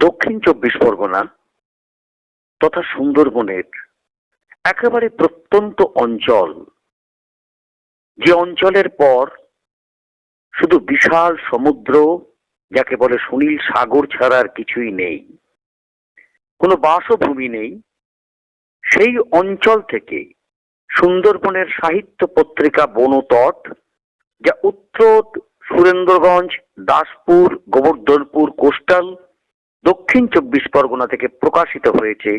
দক্ষিণ চব্বিশ পরগনা তথা সুন্দরবনের একেবারে প্রত্যন্ত অঞ্চল। যে অঞ্চলের পর শুধু বিশাল সমুদ্র, যাকে বলে সুনীল সাগর ছাড়া আর কিছুই নেই, কোনো বাসভূমি নেই, সেই অঞ্চল থেকে সুন্দরবনের সাহিত্য পত্রিকা বনতট, যা উত্তর সুরেন্দ্রগঞ্জ, দাসপুর, গোবর্ধনপুর, কোস্টাল দক্ষিণ চব্বিশ পরগনা থেকে প্রকাশিত হয়েছে।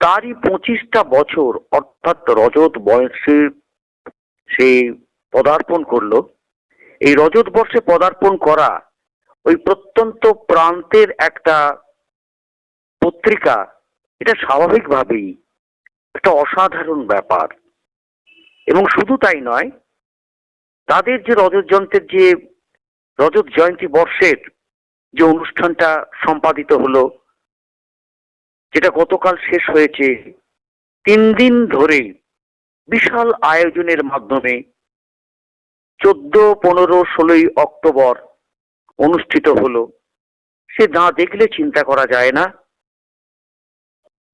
তারই পঁচিশটা বছর, অর্থাৎ রজত বয়সে সে পদার্পণ করল। এই রজত বর্ষে পদার্পণ করা ওই প্রত্যন্ত প্রান্তের একটা পত্রিকা, এটা স্বাভাবিকভাবেই একটা অসাধারণ ব্যাপার। এবং শুধু তাই নয়, তাদের যে রজত যন্ত্রের যে রজত জয়ন্তী বর্ষের যে অনুষ্ঠানটা সম্পাদিত হলো, যেটা গতকাল শেষ হয়েছে, তিন দিন ধরে বিশাল আয়োজনের মাধ্যমে চোদ্দ, পনেরো, ষোলোই অক্টোবর অনুষ্ঠিত হলো। সে না দেখলে চিন্তা করা যায় না।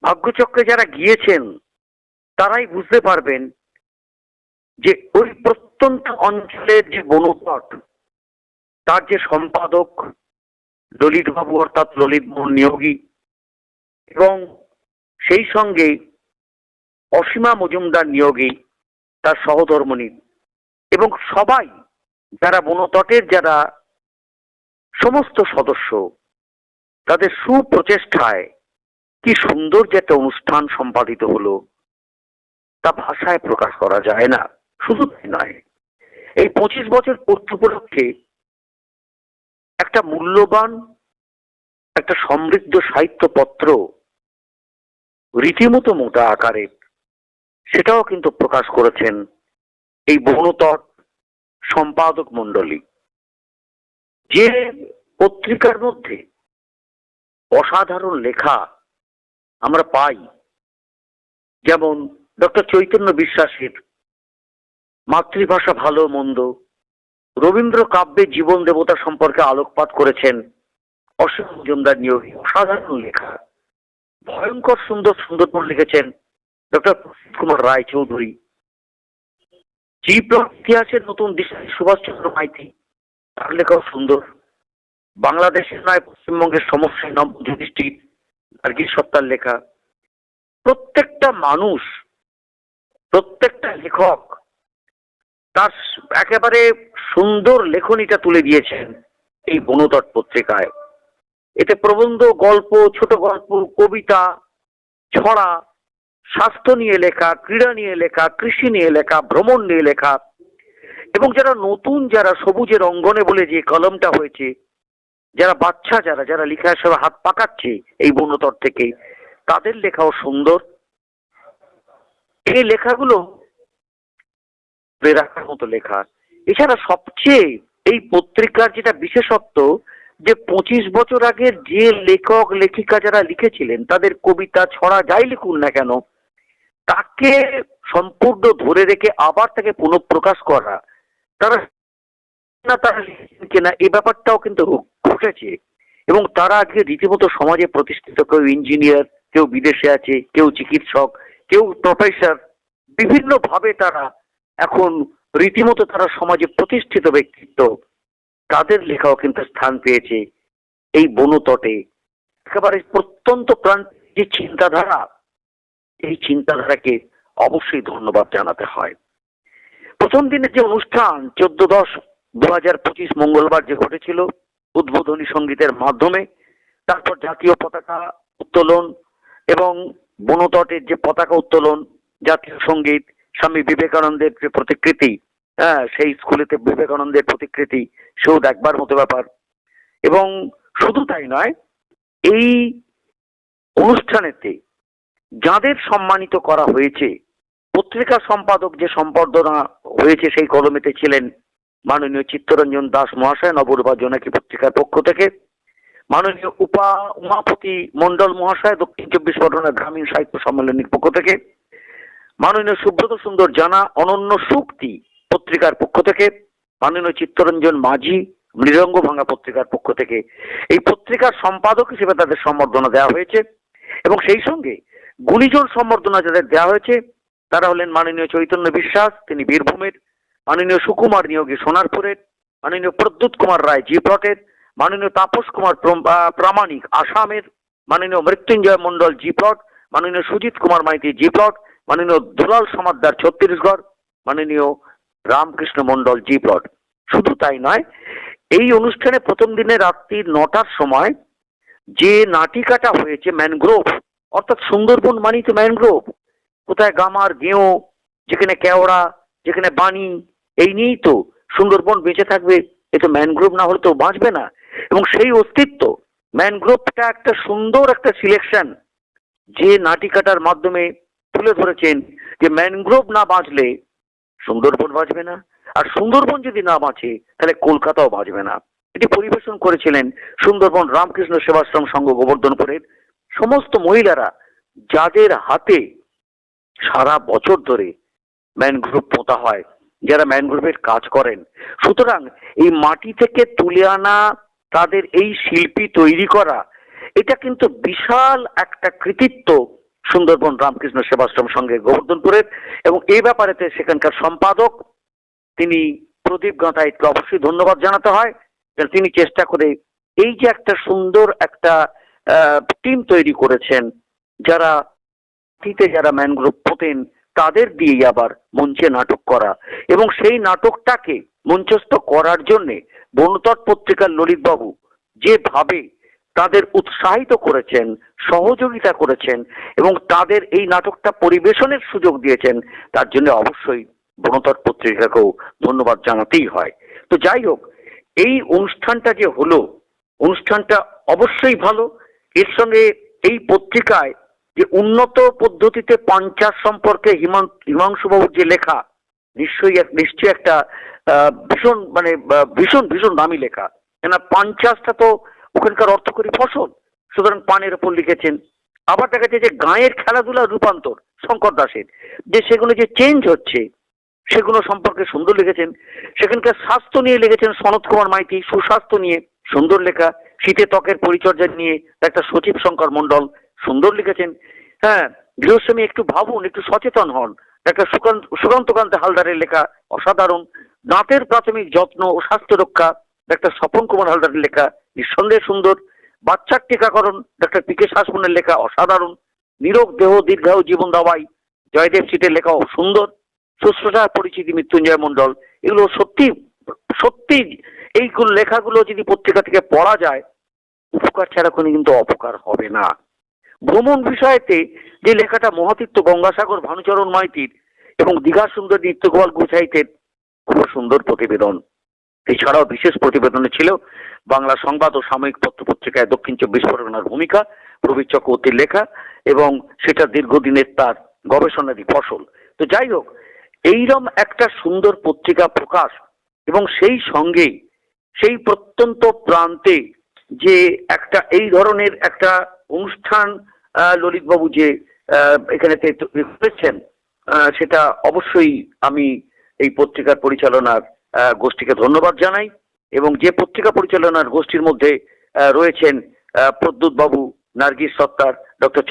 ভাগ্যচক্রে যারা গিয়েছেন, তারাই বুঝতে পারবেন যে ওই প্রত্যন্ত অঞ্চলের যে বনপট তার যে সম্পাদক ললিত বাবু অর্থাৎ ললিত মোহন নিয়োগী এবং সেই সঙ্গে অসীমা মজুমদার নিয়োগী তার সহধর্মণী এবং সবাই যারা বনতটের যারা সমস্ত সদস্য, তাদের সুপ্রচেষ্টায় কি সুন্দর যে একটা অনুষ্ঠান সম্পাদিত হলো তা ভাষায় প্রকাশ করা যায় না। শুধু তাই নয়, এই পঁচিশ বছর উপলক্ষে একটা মূল্যবান, একটা সমৃদ্ধ সাহিত্যপত্র রীতিমতো মোটা আকারের, সেটাও কিন্তু প্রকাশ করেছেন এই বনতট সম্পাদক মণ্ডলী। যে পত্রিকার মধ্যে অসাধারণ লেখা আমরা পাই, যেমন ডক্টর চৈতন্য বিশ্বাসের মাতৃভাষা ভালো মন্দ রবীন্দ্র কাব্যে জীবন দেবতা সম্পর্কে আলোকপাত করেছেন অসীম মজুমদার নিয়োগী অসাধারণ লেখা। ভয়ঙ্কর সুন্দর সুন্দরবন লিখেছেন ডক্টর কুমার রায় চৌধুরী জীব ইতিহাসের নতুন দিশা সুভাষচন্দ্র মাইতি, তার লেখাও সুন্দর। বাংলাদেশের নয়, পশ্চিমবঙ্গের সমস্যায় নব যুধিষ্ঠির গার্গীর সত্তার লেখা। প্রত্যেকটা মানুষ, প্রত্যেকটা লেখক তার একেবারে সুন্দর লেখনীটা তুলে দিয়েছেন এই বনতট পত্রিকায়। এতে প্রবন্ধ, গল্প, ছোট গল্প, কবিতা, ছড়া, স্বাস্থ্য নিয়ে লেখা, ক্রীড়া নিয়ে লেখা, কৃষি নিয়ে লেখা, ভ্রমণ নিয়ে লেখা এবং যারা নতুন, যারা সবুজের অঙ্গনে বলে যে কলমটা হয়েছে, যারা বাচ্চা, যারা যারা লেখা সব হাত পাকাচ্ছে এই বনতর থেকে, তাদের লেখাও সুন্দর। এই লেখাগুলো ধরে রাখার মতো লেখা। এছাড়া সবচেয়ে এই পত্রিকার যেটা বিশেষত্ব, যে পঁচিশ বছর আগের যে লেখক, লেখিকা যারা লিখেছিলেন, তাদের কবিতা ছড়া যাই লিখুন না কেন, তাকে সম্পূর্ণ ধরে রেখে আবার তাকে পুনঃপ্রকাশ করা। তারা না তারা কিনা এই ব্যাপারটাও কিন্তু ঘটেছে। এবং তারা আজকে রীতিমতো সমাজে প্রতিষ্ঠিত, কেউ ইঞ্জিনিয়ার, কেউ বিদেশে আছে, কেউ চিকিৎসক, কেউ প্রফেসর বিভিন্ন ভাবে তারা এখন রীতিমতো তারা সমাজে প্রতিষ্ঠিত ব্যক্তিত্ব। তাদের লেখাও কিন্তু স্থান পেয়েছে এই বনতটে একেবারে প্রত্যন্ত প্রান্ত যে চিন্তাধারা, এই চিন্তাধারাকে অবশ্যই ধন্যবাদ জানাতে হয়। প্রথম দিনের যে অনুষ্ঠান চোদ্দ দশ দু হাজার পঁচিশ মঙ্গলবার যে ঘটেছিল উদ্বোধনী সঙ্গীতের মাধ্যমে, তারপর জাতীয় পতাকা উত্তোলন এবং বনতটের যে পতাকা উত্তোলন, জাতীয় সংগীত স্বামী বিবেকানন্দের যে প্রতিকৃতি হ্যাঁ সেই স্কুলেতে বিবেকানন্দের প্রতিকৃতি, সেও দেখবার মতো ব্যাপার। এবং শুধু তাই নয়, এই অনুষ্ঠানেতে যাদের সম্মানিত করা হয়েছে, পত্রিকা সম্পাদক যে সম্পাদনা হয়েছে সেই কলমেতে ছিলেন মাননীয় চিত্তরঞ্জন দাস মহাশয়, নবরূপা জোনাকি পত্রিকার পক্ষ থেকে, মাননীয় উপা উমাপতি মন্ডল মহাশয়, দক্ষিণ চব্বিশ পরগনা গ্রামীণ সাহিত্য সম্মেলনের পক্ষ থেকে মাননীয় সুব্রত সুন্দর জানা অনন্য সুক্তি পত্রিকার পক্ষ থেকে, মাননীয় চিত্তরঞ্জন মাঝি মৃদঙ্গ ভাঙা পত্রিকার পক্ষ থেকে। এই পত্রিকার সম্পাদক হিসেবে তাদের সম্বর্ধনা দেওয়া হয়েছে এবং সেই সঙ্গে গুণীজন সম্বর্ধনা যাদের দেওয়া হয়েছে, তারা হলেন মাননীয় চৈতন্য বিশ্বাস, তিনি বীরভূমের, মাননীয় সুকুমার নিয়োগী সোনারপুরের, মাননীয় প্রদ্যুৎ কুমার রায় জি প্লটের মাননীয় তাপস কুমার প্রামাণিক আসামের, মাননীয় মৃত্যুঞ্জয় মণ্ডল জি প্লট মাননীয় সুজিত কুমার মাইতি জি প্লট মাননীয় দুলাল সমাদ্দার ছত্তিশগড়, মাননীয় রামকৃষ্ণ মণ্ডল জি প্লট। শুধু তাই নয়, এই অনুষ্ঠানে প্রথম দিনে রাত্রি নটার সময় যে নাটিকাটা হয়েছে ম্যানগ্রোভ, অর্থাৎ সুন্দরবন মানেই তো ম্যানগ্রোভ, কোথায় গামার গেঁয়ো যেখানে কেওড়া, যেখানে বাণী, এই নিয়েই তো সুন্দরবন বেঁচে থাকবে, এ তো ম্যানগ্রোভ না হলে তো বাঁচবে না। এবং সেই অস্তিত্ব, ম্যানগ্রোভটা একটা সুন্দর একটা সিলেকশন, যে নাটিকাটার মাধ্যমে তুলে ধরেছেন যে ম্যানগ্রোভ না বাঁচলে সুন্দরবন বাঁচবে না। আর সুন্দরবন যদি না বাঁচে, তাহলে কলকাতাও বাঁচবে না। এটি পরিবেশন করেছিলেন সুন্দরবন রামকৃষ্ণ সেবাশ্রম সংঘ গোবর্ধনপুরের সমস্ত মহিলারা যাদের হাতে সারা বছর ধরে ম্যানগ্রোভ পোতা হয়, যারা ম্যানগ্রোভের কাজ করেন। সুতরাং এই মাটি থেকে তুলে আনা, তাদের এই শিল্পী তৈরি করা, এটা কিন্তু বিশাল একটা কৃতিত্ব সুন্দরবন রামকৃষ্ণ সেবাশ্রম সঙ্গে গোবর্ধনপুরের এবং এই ব্যাপারেতে সেখানকার সম্পাদক, তিনি প্রদীপ গাঁতাইতকে অবশ্যই ধন্যবাদ জানাতে হয় তিনি চেষ্টা করে এই যে একটা সুন্দর একটা টিম তৈরি করেছেন, যারা অতীতে যারা ম্যানগ্রোভ পোতেন, তাদের দিয়েই আবার মঞ্চে নাটক করা। এবং সেই নাটকটাকে মঞ্চস্থ করার জন্যে বনতট পত্রিকার ললিতবাবু যেভাবে তাদের উৎসাহিত করেছেন, সহযোগিতা করেছেন এবং তাদের এই নাটকটা পরিবেশনের সুযোগ দিয়েছেন। তার জন্য অবশ্যই বনতট পত্রিকাকেও ধন্যবাদ জানাতেই হয়। তো যাই হোক, এই অনুষ্ঠানটা যে হলো, অনুষ্ঠানটা অবশ্যই ভালো। এর সঙ্গে এই পত্রিকায় যে উন্নত পদ্ধতিতে পঞ্চাশ সম্পর্কে হিমাং হিমাংশুবাবুর যে লেখা, নিশ্চয়ই এক, নিশ্চয়ই একটা ভীষণ মানে ভীষণ ভীষণ দামি লেখা। কেন পঞ্চাশটা তো ওখানকার অর্থকরী ফসল। সুতরাং পানের ওপর লিখেছেন, আবার দেখা যাচ্ছে যে গাঁয়ের খেলাধুলার রূপান্তর, শঙ্কর দাসের, যে সেগুলো যে চেঞ্জ হচ্ছে, সেগুলো সম্পর্কে সুন্দর লিখেছেন। সেখানকার স্বাস্থ্য নিয়ে লিখেছেন সনৎ কুমার মাইতি, সুস্বাস্থ্য নিয়ে সুন্দর লেখা, শীতে ত্বকের পরিচর্যা নিয়ে একটা সচিব শঙ্কর মণ্ডল সুন্দর লিখেছেন। হ্যাঁ গৃহস্বামী একটু ভাবুন, একটু সচেতন হন। একটা সুকান্ত, সুকান্তকান্ত হালদারের লেখা অসাধারণ। দাঁতের প্রাথমিক যত্ন ও স্বাস্থ্য রক্ষা ডাক্তার স্বপন কুমার হালদারের লেখা, নিঃসন্দেহে সুন্দর। বাচ্চার টিকাকরণ, ডাক্তার পি কে শাসমনের লেখা অসাধারণ। নিরোগ দেহ, দীর্ঘায়ু জীবন দাওয়াই, জয়দেব সিটের লেখাও সুন্দর। শুশ্রূষা পরিচিতি মৃত্যুঞ্জয় মণ্ডল, এগুলো সত্যি সত্যি এইগুলো লেখাগুলো যদি পত্রিকা থেকে পড়া যায়, উপকার ছাড়া কোনো কিন্তু অপকার হবে না। ভ্রমণ বিষয়েতে যে লেখাটা মহাতীর্থ গঙ্গাসাগর ভানুচরণ মাইতির এবং দীঘা সুন্দর নিত্যগোপাল গুছাইতের খুব সুন্দর প্রতিবেদন। এছাড়াও বিশেষ প্রতিবেদনে ছিল বাংলা সংবাদ ও সাময়িক পত্র পত্রিকায় দক্ষিণ চব্বিশ পরগনার ভূমিকা প্রবীর চক্রবর্তীর লেখা এবং সেটা দীর্ঘদিনের তার গবেষণারই ফসল তো যাই হোক এইরম একটা সুন্দর পত্রিকা প্রকাশ এবং সেই সঙ্গে সেই প্রত্যন্ত প্রান্তে যে একটা এই ধরনের একটা অনুষ্ঠান ললিতবাবু যে এখানে করেছেন সেটা অবশ্যই আমি এই পত্রিকার পরিচালনার গোষ্ঠীকে ধন্যবাদ জানাই এবং যে পত্রিকা পরিচালনার গোষ্ঠীর মধ্যে রয়েছেন প্রদ্যুৎ বাবু নার্গিস সত্তার, ডক্টর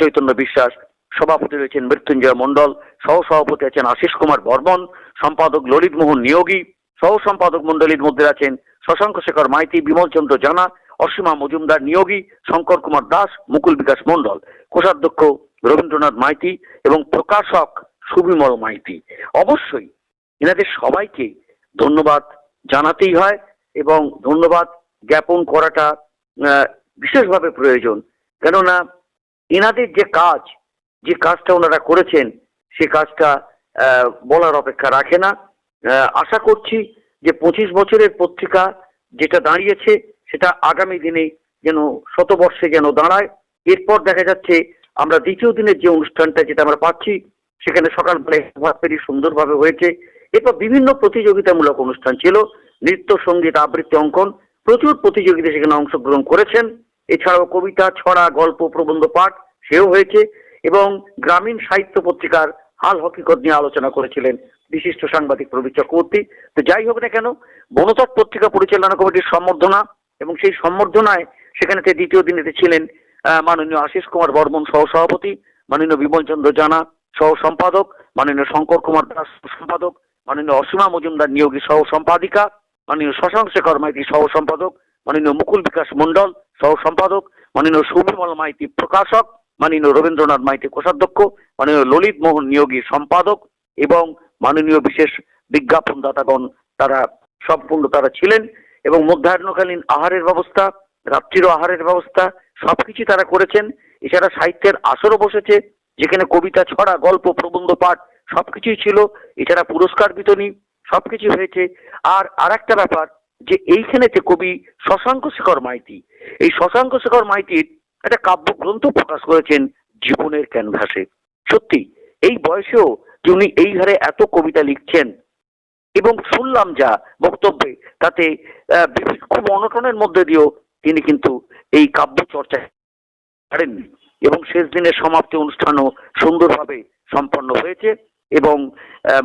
চৈতন্য বিশ্বাস, সভাপতি রয়েছেন মৃত্যুঞ্জয় মণ্ডল সহ সভাপতি আছেন আশিস কুমার বর্মন, সম্পাদক ললিত মোহন নিয়োগী সহ সম্পাদক মণ্ডলীর মধ্যে আছেন শশাঙ্ক শেখর মাইতি, বিমল চন্দ্র জানা, অসীমা মজুমদার নিয়োগী, শঙ্কর কুমার দাস, মুকুল বিকাশ মণ্ডল, কোষাধ্যক্ষ রবীন্দ্রনাথ মাইতি এবং প্রকাশক সুবিমল মাইতি। অবশ্যই, এনাদের সবাইকে ধন্যবাদ জানাতেই হয় এবং ধন্যবাদ জ্ঞাপন করাটা বিশেষভাবে প্রয়োজন। কেননা এনাদের যে কাজ, যে কাজটা ওনারা করেছেন, সে কাজটা বলার অপেক্ষা রাখে না। আশা করছি যে পঁচিশ বছরের পত্রিকা যেটা দাঁড়িয়েছে, সেটা আগামী দিনে যেন শতবর্ষে যেন দাঁড়ায়। এরপর দেখা যাচ্ছে আমরা দ্বিতীয় দিনের যে অনুষ্ঠানটা যেটা আমরা পাচ্ছি, সেখানে সকালবেলায় সুন্দরভাবে হয়েছে। এরপর বিভিন্ন প্রতিযোগিতামূলক অনুষ্ঠান ছিল। নৃত্য, সংগীত, আবৃত্তি, অঙ্কন প্রচুর প্রতিযোগিতা সেখানে অংশগ্রহণ করেছেন। এছাড়াও কবিতা, ছড়া, গল্প, প্রবন্ধ, পাঠ সেও হয়েছে এবং গ্রামীণ সাহিত্য পত্রিকার হাল হকিকত নিয়ে আলোচনা করেছিলেন বিশিষ্ট সাংবাদিক প্রবীর চক্রবর্তী। তো যাই হোক না কেন বনতট পত্রিকা পরিচালনা কমিটির সম্বর্ধনা এবং সেই সম্বর্ধনায় সেখানেতে দ্বিতীয় দিনেতে ছিলেন মাননীয় আশিস কুমার বর্মন সহ সভাপতি, মাননীয় বিমল চন্দ্র জানা সহ সম্পাদক, মাননীয় শঙ্কর কুমার দাস সম্পাদক মাননীয় অসীমা মজুমদার নিয়োগী সহ সম্পাদিকা মাননীয় শশাঙ্ক শেখর মাইতি সহ সম্পাদক মাননীয় মুকুল বিকাশ মন্ডল সহ সম্পাদক মাননীয় সুবিমল মাইতি প্রকাশক, মাননীয় রবীন্দ্রনাথ মাইতি কোষাধ্যক্ষ, মাননীয় ললিত মোহন নিয়োগী সম্পাদক এবং মাননীয় বিশেষ বিজ্ঞাপনদাতাগণ তারা সম্পূর্ণ তারা ছিলেন এবং মধ্যাহ্নকালীন আহারের ব্যবস্থা, রাত্রির আহারের ব্যবস্থা সবকিছু তারা করেছেন। এছাড়া সাহিত্যের আসরও বসেছে, যেখানে কবিতা, ছড়া, গল্প, প্রবন্ধ, পাঠ সবকিছুই ছিল, এছাড়া পুরস্কার বিতরণী সবকিছু হয়েছে। আর আর একটা ব্যাপার, যে এইখানেতে কবি শশাঙ্ক শেখর মাইতি, এই শশাঙ্ক শেখর মাইতির একটা কাব্যগ্রন্থ প্রকাশ করেছেন জীবনের ক্যানভাসে। সত্যি, এই বয়সেও যে উনি এই হারে এত কবিতা লিখছেন, এবং শুনলাম যা বক্তব্যে, তাতে খুব অনটনের মধ্যে দিয়েও তিনি কিন্তু এই কাব্য চর্চায় পারেননি। এবং শেষ দিনের সমাপ্তি অনুষ্ঠানও সুন্দরভাবে সম্পন্ন হয়েছে। এবং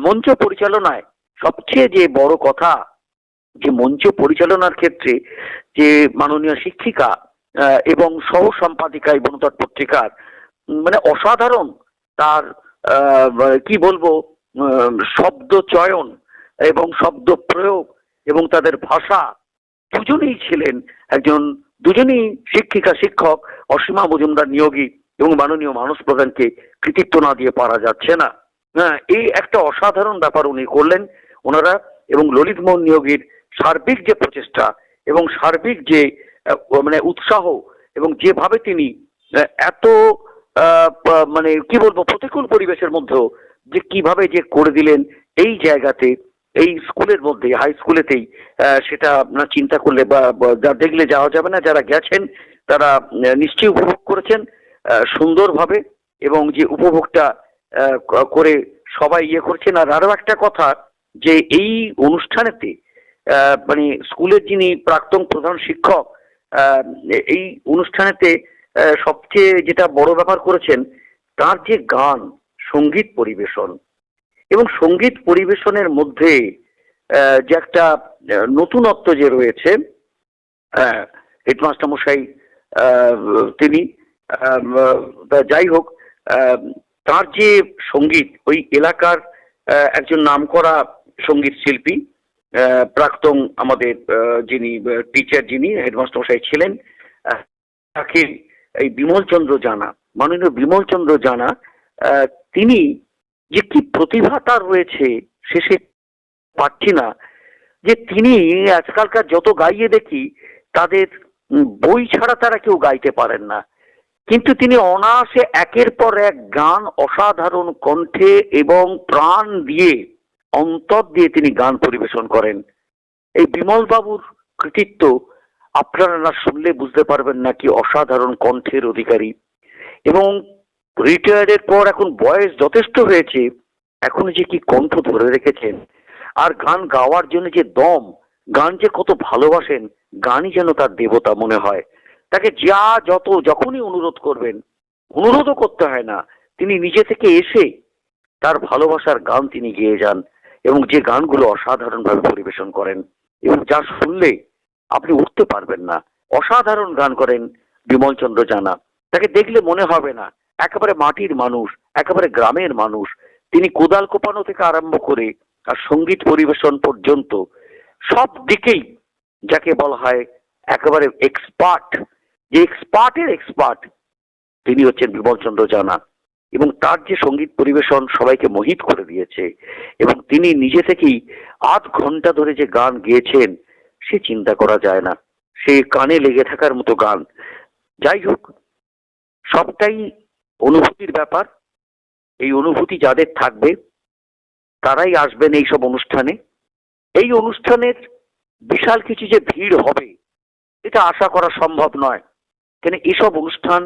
মঞ্চ পরিচালনায় সবচেয়ে যে বড় কথা, যে মঞ্চ পরিচালনার ক্ষেত্রে যে মাননীয় শিক্ষিকা এবং সহ সম্পাদিকা এই বনতট পত্রিকার মানে অসাধারণ তার কি বলব শব্দ চয়ন এবং শব্দ প্রয়োগ এবং তাদের ভাষা, দুজনেই ছিলেন একজন, দুজনেই শিক্ষিকা, শিক্ষক, অসীমা মজুমদার নিয়োগী এবং মাননীয় মানস প্রধানকে কৃতিত্ব না দিয়ে পারা যাচ্ছে না। হ্যাঁ এই একটা অসাধারণ ব্যাপার উনি করলেন ওনারা এবং ললিত মোহন নিয়োগীর সার্বিক যে প্রচেষ্টা এবং সার্বিক যে মানে উৎসাহ এবং যেভাবে তিনি এত মানে কি বলব, প্রতিকূল পরিবেশের মধ্যেও যে কীভাবে যে করে দিলেন এই জায়গাতে, এই স্কুলের মধ্যে, হাই স্কুলেতেই সেটা আপনার চিন্তা করলে বা যা দেখলে যাওয়া যাবে না। যারা গেছেন, তারা নিশ্চয়ই উপভোগ করেছেন সুন্দরভাবে এবং যে উপভোগটা করে সবাই ইয়ে করছেন। আর আরও একটা কথা যে এই অনুষ্ঠানেতে মানে স্কুলের যিনি প্রাক্তন প্রধান শিক্ষক এই অনুষ্ঠানেতে সবচেয়ে যেটা বড় ব্যাপার করেছেন, তার যে গান, সংগীত পরিবেশন এবং সংগীত পরিবেশনের মধ্যে যে একটা নতুনত্ব যে রয়েছে হেডমাস্টার মশাই তিনি যাই হোক তার যে সংগীত, ওই এলাকার একজন নামকরা সংগীত শিল্পী প্রাক্তন আমাদের যিনি টিচার যিনি হেডমাস্টার মশাই ছিলেন তাকে এই বিমল চন্দ্র জানা, মাননীয় বিমল চন্দ্র জানা তিনি যে কি প্রতিভা তার রয়েছে শেষে পাচ্ছি না, যে তিনি আজকালকার যত গাইয়ে দেখি, তাদের বই ছাড়া তারা কেউ গাইতে পারেন না। কিন্তু তিনি অনায়াসে একের পর এক গান অসাধারণ কণ্ঠে এবং প্রাণ দিয়ে, অন্তর দিয়ে তিনি গান পরিবেশন করেন। এই বিমল বাবুর কৃতিত্ব আপনারা না শুনলে বুঝতে পারবেন না কি অসাধারণ কণ্ঠের অধিকারী। এবং রিটায়ার্ডের পর এখন বয়স যথেষ্ট হয়েছে, এখন যে কি কণ্ঠ ধরে রেখেছেন, আর গান গাওয়ার জন্য যে দম, গান যে কত ভালোবাসেন, গানই যেন তার দেবতা মনে হয়। তাকে যা যত যখনই অনুরোধ করবেন, অনুরোধও করতে হয় না। তিনি নিজে থেকে এসে তার ভালোবাসার গান তিনি গেয়ে যান এবং যে গানগুলো অসাধারণভাবে পরিবেশন করেন এবং যা শুনলে আপনি উঠতে পারবেন না। অসাধারণ গান করেন বিমল চন্দ্র জানা। তাকে দেখলে মনে হবে না, একেবারে মাটির মানুষ, একেবারে গ্রামের মানুষ। তিনি কোদাল কোপানো থেকে আরম্ভ করে আর সংগীত পরিবেশন পর্যন্ত সব দিকেই যাকে বলা হয় একেবারে এক্সপার্ট এক্সপার্টের এক্সপার্ট, তিনি হচ্ছেন বিমল চন্দ্র জানা। এবং তার যে সংগীত পরিবেশন সবাইকে মোহিত করে দিয়েছে, এবং তিনি নিজে থেকেই আধ ঘণ্টা ধরে যে গান গেয়েছেন, সে চিন্তা করা যায় না। সে কানে লেগে থাকার মতো গান। যাই হোক, সবটাই অনুভূতির ব্যাপার। এই অনুভূতি যাদের থাকবে, তারাই আসবেন এই সব অনুষ্ঠানে। এই অনুষ্ঠানের বিশাল কিছু যে ভিড় হবে, এটা আশা করা সম্ভব নয়। কেন এসব অনুষ্ঠান,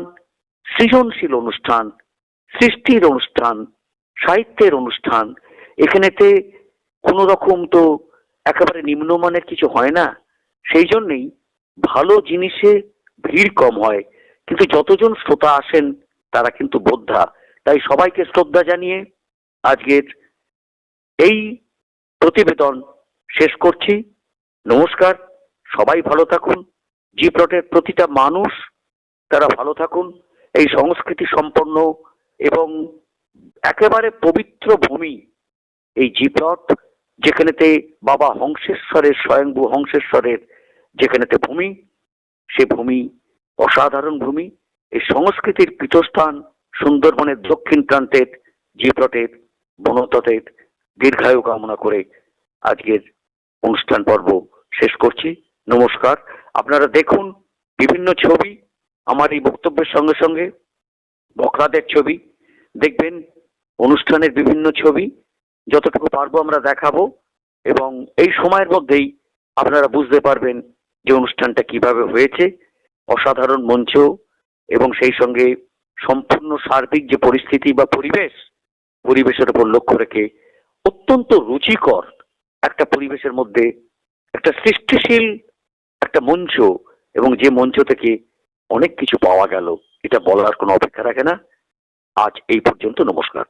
সৃজনশীল অনুষ্ঠান, সৃষ্টির অনুষ্ঠান, সাহিত্যের অনুষ্ঠান, এখানেতে কোনো রকম তো একেবারে নিম্নমানের কিছু হয় না। সেই জন্যেই ভালো জিনিসে ভিড় কম হয়, কিন্তু যতজন শ্রোতা আসেন তারা কিন্তু বোদ্ধা। তাই সবাইকে শ্রদ্ধা জানিয়ে আজকের এই প্রতিবেদন শেষ করছি। নমস্কার, সবাই ভালো থাকুন। জি প্লটের প্রতিটা মানুষ তারা ভালো থাকুন। এই সংস্কৃতি সম্পন্ন এবং একেবারে পবিত্র ভূমি এই জি প্লট যেখানেতে বাবা হংসেশ্বরের, স্বয়ংভূ হংসেশ্বরের যেখানেতে ভূমি, সে ভূমি অসাধারণ ভূমি। এই সংস্কৃতির পীঠস্থান সুন্দরবনের দক্ষিণ প্রান্তের জি প্লটের বনতটের দীর্ঘায়ু কামনা করে আজকের অনুষ্ঠান পর্ব শেষ করছি। নমস্কার। আপনারা দেখুন বিভিন্ন ছবি আমার এই বক্তব্যের সঙ্গে সঙ্গে বকরাদের ছবি, দেখবেন অনুষ্ঠানের বিভিন্ন ছবি, যতটুকু পারব আমরা দেখাবো এবং এই সময়ের মধ্যেই আপনারা বুঝতে পারবেন যে অনুষ্ঠানটা কীভাবে হয়েছে, অসাধারণ মঞ্চ এবং সেই সঙ্গে সম্পূর্ণ সার্বিক যে পরিস্থিতি বা পরিবেশ, পরিবেশের উপর লক্ষ্য রেখে অত্যন্ত রুচিকর একটা পরিবেশের মধ্যে একটা সৃষ্টিশীল একটা মঞ্চ এবং যে মঞ্চ থেকে অনেক কিছু পাওয়া গেল। এটা বলার কোনো অপেক্ষা রাখে না। আজ এই পর্যন্ত নমস্কার।